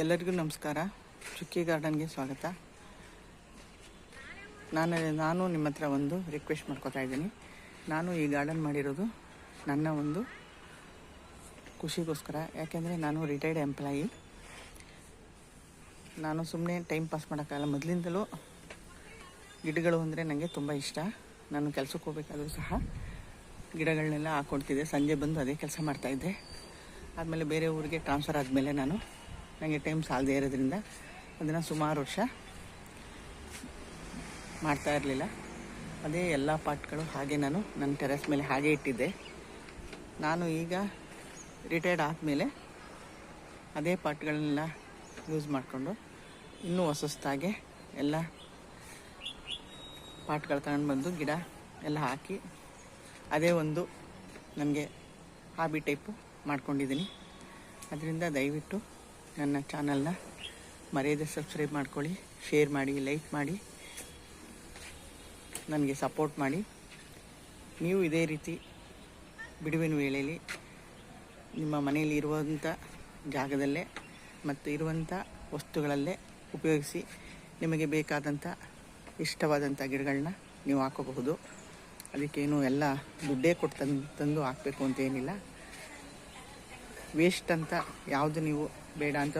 ಎಲ್ಲರಿಗೂ ನಮಸ್ಕಾರ. ಚುಕ್ಕಿ ಗಾರ್ಡನ್ಗೆ ಸ್ವಾಗತ. ನಾನು ನಾನು ನಿಮ್ಮ ಹತ್ರ ಒಂದು ರಿಕ್ವೆಸ್ಟ್ ಮಾಡ್ಕೋತಾ ಇದ್ದೀನಿ. ನಾನು ಈ ಗಾರ್ಡನ್ ಮಾಡಿರೋದು ನನ್ನ ಒಂದು ಖುಷಿಗೋಸ್ಕರ. ಯಾಕೆಂದರೆ ನಾನು ರಿಟೈರ್ಡ್ ಎಂಪ್ಲಾಯಿ ನಾನು ಸುಮ್ಮನೆ ಟೈಮ್ ಪಾಸ್ ಮಾಡೋಕ್ಕಾಗಲ್ಲ. ಮೊದಲಿಂದಲೂ ಗಿಡಗಳು ಅಂದರೆ ನನಗೆ ತುಂಬ ಇಷ್ಟ. ನಾನು ಕೆಲಸಕ್ಕೆ ಹೋಗಬೇಕಾದ್ರೂ ಸಹ ಗಿಡಗಳನ್ನೆಲ್ಲ ಹಾಕ್ಕೊಡ್ತಿದ್ದೆ ಸಂಜೆ ಬಂದು ಅದೇ ಕೆಲಸ ಮಾಡ್ತಾಯಿದ್ದೆ ಆದಮೇಲೆ ಬೇರೆ ಊರಿಗೆ ಟ್ರಾನ್ಸ್ಫರ್ ಆದಮೇಲೆ ನಾನು ನನಗೆ ಟೈಮ್ ಸಾಲದೇ ಇರೋದ್ರಿಂದ ಅದನ್ನು ಸುಮಾರು ವರ್ಷ ಮಾಡ್ತಾ ಇರಲಿಲ್ಲ. ಅದೇ ಎಲ್ಲ ಪಾಟ್ಗಳು ಹಾಗೆ ನಾನು ನನ್ನ ಟೆರೆಸ್ ಮೇಲೆ ಹಾಗೆ ಇಟ್ಟಿದ್ದೆ. ನಾನು ಈಗ ರಿಟೈರ್ಡ್ ಆದಮೇಲೆ ಅದೇ ಪಾಟ್ಗಳನ್ನೆಲ್ಲ ಯೂಸ್ ಮಾಡಿಕೊಂಡು ಇನ್ನೂ ಹೊಸಸ್ತಾಗೆ ಎಲ್ಲ ಪಾಟ್ಗಳು ತಗೊಂಡು ಬಂದು ಗಿಡ ಎಲ್ಲ ಹಾಕಿ ಅದೇ ಒಂದು ನನಗೆ ಹಾಬಿ ಟೈಪು ಮಾಡ್ಕೊಂಡಿದ್ದೀನಿ. ಅದರಿಂದ ದಯವಿಟ್ಟು ನನ್ನ ಚಾನಲ್ನ ಮರೆಯದೆ ಸಬ್ಸ್ಕ್ರೈಬ್ ಮಾಡ್ಕೊಳ್ಳಿ, ಶೇರ್ ಮಾಡಿ, ಲೈಕ್ ಮಾಡಿ, ನನಗೆ ಸಪೋರ್ಟ್ ಮಾಡಿ. ನೀವು ಇದೇ ರೀತಿ ಬಿಡುವಿನ ವೇಳೆಯಲ್ಲಿ ನಿಮ್ಮ ಮನೆಯಲ್ಲಿ ಇರುವಂಥ ಜಾಗದಲ್ಲೇ ಮತ್ತು ಇರುವಂಥ ವಸ್ತುಗಳಲ್ಲೇ ಉಪಯೋಗಿಸಿ ನಿಮಗೆ ಬೇಕಾದಂಥ ಇಷ್ಟವಾದಂಥ ಗಿಡಗಳನ್ನ ನೀವು ಹಾಕೋಬಹುದು. ಅದಕ್ಕೇನು ಎಲ್ಲ ದುಡ್ಡೇ ಕೊಟ್ಟು ತಂದು ತಂದು ಹಾಕಬೇಕು ಅಂತೇನಿಲ್ಲ ವೇಸ್ಟ್ ಅಂತ ಯಾವುದು ನೀವು ಬೇಡ ಅಂತ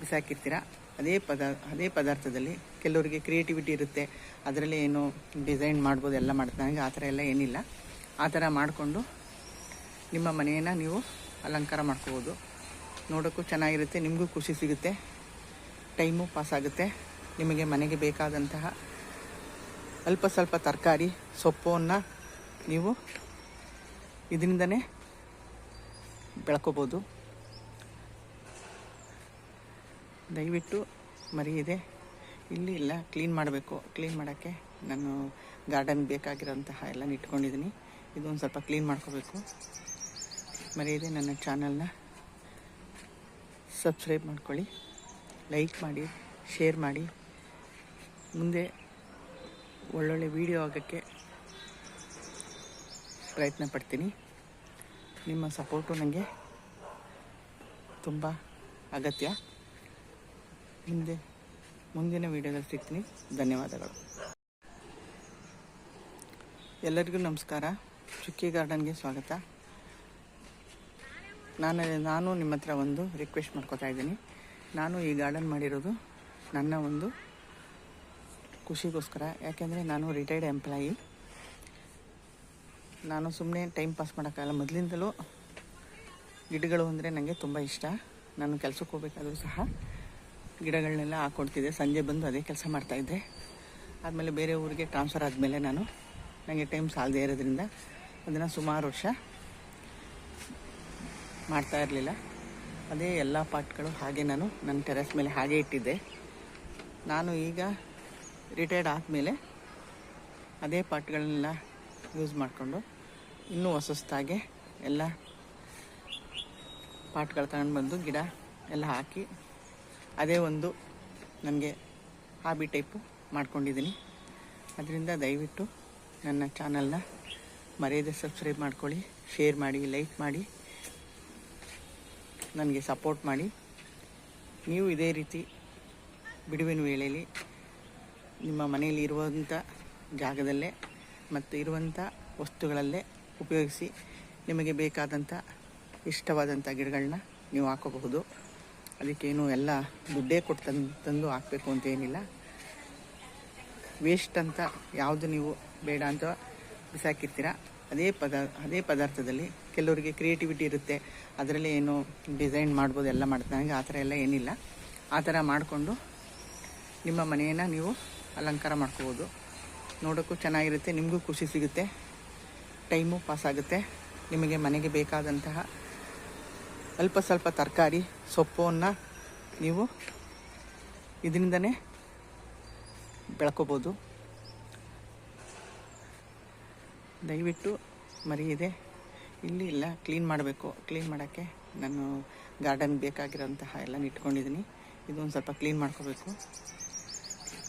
ಬಿಸಾಕಿರ್ತೀರ? ಅದೇ ಪದ, ಅದೇ ಪದಾರ್ಥದಲ್ಲಿ ಕೆಲವರಿಗೆ ಕ್ರಿಯೇಟಿವಿಟಿ ಇರುತ್ತೆ. ಅದರಲ್ಲಿ ಏನು ಡಿಸೈನ್ ಮಾಡ್ಬೋದು, ಎಲ್ಲ ಮಾಡ್ತಾರೆ. ನನಗೆ ಆ ಥರ ಎಲ್ಲ ಏನಿಲ್ಲ. ಆ ಥರ ಮಾಡಿಕೊಂಡು ನಿಮ್ಮ ಮನೆಯನ್ನು ನೀವು ಅಲಂಕಾರ ಮಾಡ್ಕೋಬೋದು. ನೋಡೋಕ್ಕೂ ಚೆನ್ನಾಗಿರುತ್ತೆ, ನಿಮಗೂ ಖುಷಿ ಸಿಗುತ್ತೆ. ಟೈಮು ಪಾಸ್ ಆಗುತ್ತೆ. ನಿಮಗೆ ಮನೆಗೆ ಬೇಕಾದಂತಹ ಅಲ್ಪ ಸ್ವಲ್ಪ ತರಕಾರಿ, ಸೊಪ್ಪನ್ನು ನೀವು ಇದರಿಂದನೇ ಬೆಳ್ಕೋಬೋದು. ದಯವಿಟ್ಟು ಮರೆಯದೆ ಇಲ್ಲಿ ಇಲ್ಲ ಕ್ಲೀನ್ ಮಾಡಬೇಕು. ಕ್ಲೀನ್ ಮಾಡೋಕ್ಕೆ ನಾನು ಗಾರ್ಡನ್ ಬೇಕಾಗಿರೋಂತಹ ಎಲ್ಲ ಇಟ್ಕೊಂಡಿದ್ದೀನಿ. ಇದೊಂದು ಸ್ವಲ್ಪ ಕ್ಲೀನ್ ಮಾಡ್ಕೋಬೇಕು. ಮರೆಯದೆ ನನ್ನ ಚಾನಲ್ನ ಸಬ್ಸ್ಕ್ರೈಬ್ ಮಾಡ್ಕೊಳ್ಳಿ. ಲೈಕ್ ಮಾಡಿ, ಶೇರ್ ಮಾಡಿ. ಮುಂದೆ ಒಳ್ಳೊಳ್ಳೆ ವಿಡಿಯೋ ಆಗೋಕ್ಕೆ ಪ್ರಯತ್ನ ಪಡ್ತೀನಿ. ನಿಮ್ಮ ಸಪೋರ್ಟು ನನಗೆ ತುಂಬ ಅಗತ್ಯ. ಮುಂದೆ ಮುಂದಿನ ವಿಡಿಯೋದಲ್ಲಿ ಸಿಗ್ತೀನಿ. ಧನ್ಯವಾದಗಳು. ಎಲ್ಲರಿಗೂ ನಮಸ್ಕಾರ. ಚುಕ್ಕಿ ಗಾರ್ಡನ್ಗೆ ಸ್ವಾಗತ. ನಾನು ನಾನು ನಿಮ್ಮ ಹತ್ರ ಒಂದು ರಿಕ್ವೆಸ್ಟ್ ಮಾಡ್ಕೋತಾ ಇದ್ದೀನಿ. ನಾನು ಈ ಗಾರ್ಡನ್ ಮಾಡಿರೋದು ನನ್ನ ಒಂದು ಖುಷಿಗೋಸ್ಕರ. ಯಾಕೆಂದರೆ ನಾನು ರಿಟೈರ್ಡ್ ಎಂಪ್ಲಾಯಿ ನಾನು ಸುಮ್ಮನೆ ಟೈಮ್ ಪಾಸ್ ಮಾಡೋಕ್ಕಾಗಲ್ಲ. ಮೊದಲಿಂದಲೂ ಗಿಡಗಳು ಅಂದರೆ ನನಗೆ ತುಂಬ ಇಷ್ಟ. ನಾನು ಕೆಲಸಕ್ಕೆ ಹೋಗ್ಬೇಕಾದ್ರೂ ಸಹ ಗಿಡಗಳನ್ನೆಲ್ಲ ಹಾಕ್ಕೊಡ್ತಿದ್ದೆ ಸಂಜೆ ಬಂದು ಅದೇ ಕೆಲಸ ಮಾಡ್ತಾಯಿದ್ದೆ ಆದಮೇಲೆ ಬೇರೆ ಊರಿಗೆ ಟ್ರಾನ್ಸ್ಫರ್ ಆದಮೇಲೆ ನಾನು ನನಗೆ ಟೈಮ್ ಸಾಲದೇ ಇರೋದ್ರಿಂದ ಅದನ್ನು ಸುಮಾರು ವರ್ಷ ಮಾಡ್ತಾ ಇರಲಿಲ್ಲ. ಅದೇ ಎಲ್ಲ ಪಾಟ್ಗಳು ಹಾಗೆ ನಾನು ನನ್ನ ಟೆರೆಸ್ ಮೇಲೆ ಹಾಗೆ ಇಟ್ಟಿದ್ದೆ. ನಾನು ಈಗ ರಿಟೈರ್ಡ್ ಆದಮೇಲೆ ಅದೇ ಪಾಟ್ಗಳನ್ನೆಲ್ಲ ಯೂಸ್ ಮಾಡಿಕೊಂಡು ಇನ್ನೂ ಹೊಸಸ್ತಾಗೆ ಎಲ್ಲ ಪಾಟ್ಗಳು ತಗೊಂಡು ಬಂದು ಗಿಡ ಎಲ್ಲ ಹಾಕಿ ಅದೇ ಒಂದು ನನಗೆ ಹಾಬಿ ಟೈಪು ಮಾಡ್ಕೊಂಡಿದ್ದೀನಿ ಅದರಿಂದ ದಯವಿಟ್ಟು ನನ್ನ ಚಾನಲ್ನ ಮರೆಯದೆ ಸಬ್ಸ್ಕ್ರೈಬ್ ಮಾಡ್ಕೊಳ್ಳಿ ಶೇರ್ ಮಾಡಿ ಲೈಕ್ ಮಾಡಿ, ನನಗೆ ಸಪೋರ್ಟ್ ಮಾಡಿ. ನೀವು ಇದೇ ರೀತಿ ಬಿಡುವಿನ ವೇಳೆಯಲ್ಲಿ ನಿಮ್ಮ ಮನೆಯಲ್ಲಿ ಇರುವಂಥ ಜಾಗದಲ್ಲೇ ಮತ್ತು ಇರುವಂಥ ವಸ್ತುಗಳಲ್ಲೇ ಉಪಯೋಗಿಸಿ ನಿಮಗೆ ಬೇಕಾದಂಥ ಇಷ್ಟವಾದಂಥ ಗಿಡಗಳನ್ನ ನೀವು ಹಾಕೋಬಹುದು. ಅದಕ್ಕೇನು ಎಲ್ಲ ದುಡ್ಡೇ ಕೊಟ್ಟು ತಂದು ತಂದು ಹಾಕಬೇಕು ಅಂತೇನಿಲ್ಲ ವೇಸ್ಟ್ ಅಂತ ಯಾವುದು ನೀವು ಬೇಡ ಅಂತ ಬಿಸಾಕಿರ್ತೀರ. ಅದೇ ಪದ, ಅದೇ ಪದಾರ್ಥದಲ್ಲಿ ಕೆಲವರಿಗೆ ಕ್ರಿಯೇಟಿವಿಟಿ ಇರುತ್ತೆ. ಅದರಲ್ಲಿ ಏನು ಡಿಸೈನ್ ಮಾಡ್ಬೋದು, ಎಲ್ಲ ಮಾಡ್ತಾ ನನಗೆ ಆ ಥರ ಎಲ್ಲ ಏನಿಲ್ಲ. ಆ ಥರ ಮಾಡಿಕೊಂಡು ನಿಮ್ಮ ಮನೆಯನ್ನು ನೀವು ಅಲಂಕಾರ ಮಾಡ್ಕೋಬೋದು. ನೋಡೋಕ್ಕೂ ಚೆನ್ನಾಗಿರುತ್ತೆ, ನಿಮಗೂ ಖುಷಿ ಸಿಗುತ್ತೆ. ಟೈಮು ಪಾಸ್ ಆಗುತ್ತೆ. ನಿಮಗೆ ಮನೆಗೆ ಬೇಕಾದಂತಹ ಅಲ್ಪ ಸ್ವಲ್ಪ ತರಕಾರಿ, ಸೊಪ್ಪನ್ನು ನೀವು ಇದರಿಂದನೇ ಬೆಳ್ಕೋಬೋದು. ದಯವಿಟ್ಟು ಮರೆಯಿದೆ. ಇಲ್ಲಿ ಇಲ್ಲ ಕ್ಲೀನ್ ಮಾಡಬೇಕು. ಕ್ಲೀನ್ ಮಾಡೋಕ್ಕೆ ನಾನು ಗಾರ್ಡನ್ ಬೇಕಾಗಿರೋಂತಹ ಎಲ್ಲ ಇಟ್ಕೊಂಡಿದ್ದೀನಿ. ಇದೊಂದು ಸ್ವಲ್ಪ ಕ್ಲೀನ್ ಮಾಡ್ಕೋಬೇಕು.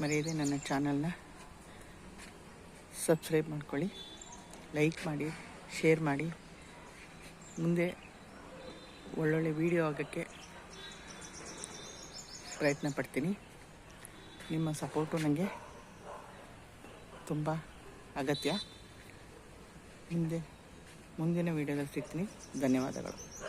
ಮರೆಯದೆ ನನ್ನ ಚಾನಲ್ನ ಸಬ್ಸ್ಕ್ರೈಬ್ ಮಾಡ್ಕೊಳ್ಳಿ. ಲೈಕ್ ಮಾಡಿ ಶೇರ್ ಮಾಡಿ. ಮುಂದೆ ಒಳ್ಳೊಳ್ಳೆ ವಿಡಿಯೋ ಆಗೋಕ್ಕೆ ಪ್ರಯತ್ನ ಪಡ್ತೀನಿ. ನಿಮ್ಮ ಸಪೋರ್ಟು ನನಗೆ ತುಂಬ ಅಗತ್ಯ. ಹಿಂದೆ ಮುಂದಿನ ವೀಡಿಯೋದಲ್ಲಿ ಸಿಗ್ತೀನಿ. ಧನ್ಯವಾದಗಳು.